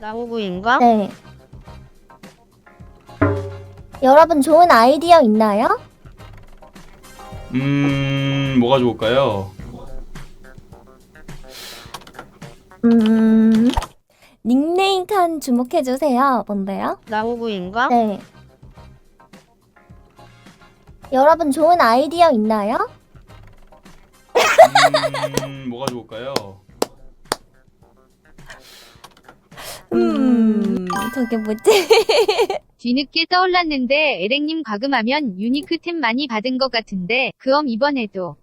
랑구인가? 네. 여러분 좋은 아이디어 있나요? 음 뭐가 좋을까요? 음. 닉네임 칸 주목해 주세요. 뭔데요? 랑구인가? 네. 여러분 좋은 아이디어 있나요? 음 뭐가 좋을까요? 음. 저게 뭐지? 뒤늦게 떠올랐는데 에렉님 과금하면 유니크 템 많이 받은 것 같은데 그엄 이번에도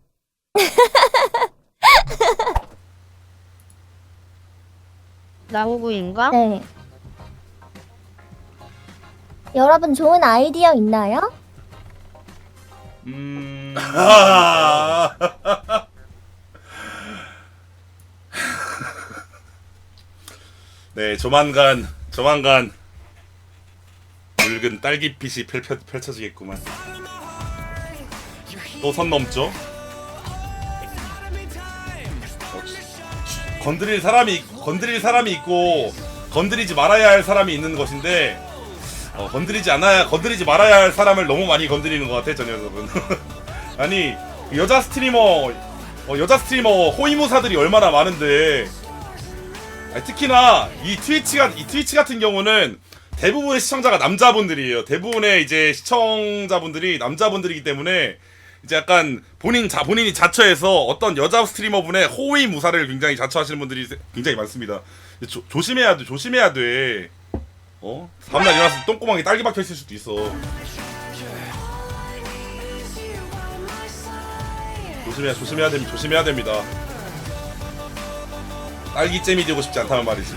랑구인가? 네. 여러분 좋은 아이디어 있나요? 음 네, 조만간 조만간 붉은 딸기빛이 펼쳐, 펼쳐지겠구만. 또 선 넘죠? 어, 주- 건드릴 사람이 건드릴 사람이 있고 건드리지 말아야 할 사람이 있는 것인데 어, 건드리지 않아야 건드리지 말아야 할 사람을 너무 많이 건드리는 것 같아 저 녀석은. 아니 여자 스트리머 어, 여자 스트리머 호위무사들이 얼마나 많은데 아니, 특히나 이 트위치가 이 트위치 같은 경우는 대부분의 시청자가 남자분들이에요. 대부분의 이제 시청자분들이 남자분들이기 때문에 이제 약간 본인 자 본인이 자처해서 어떤 여자 스트리머분의 호의 무사를 굉장히 자처하시는 분들이 세- 굉장히 많습니다. 조, 조심해야 돼. 조심해야 돼. 어? 다음날 일어나서 똥구멍에 딸기 박혀 있을 수도 있어. 조심해야 조심해야 됩니다. 조심해야 됩니다. 딸기잼이 되고 싶지 않다는 말이지.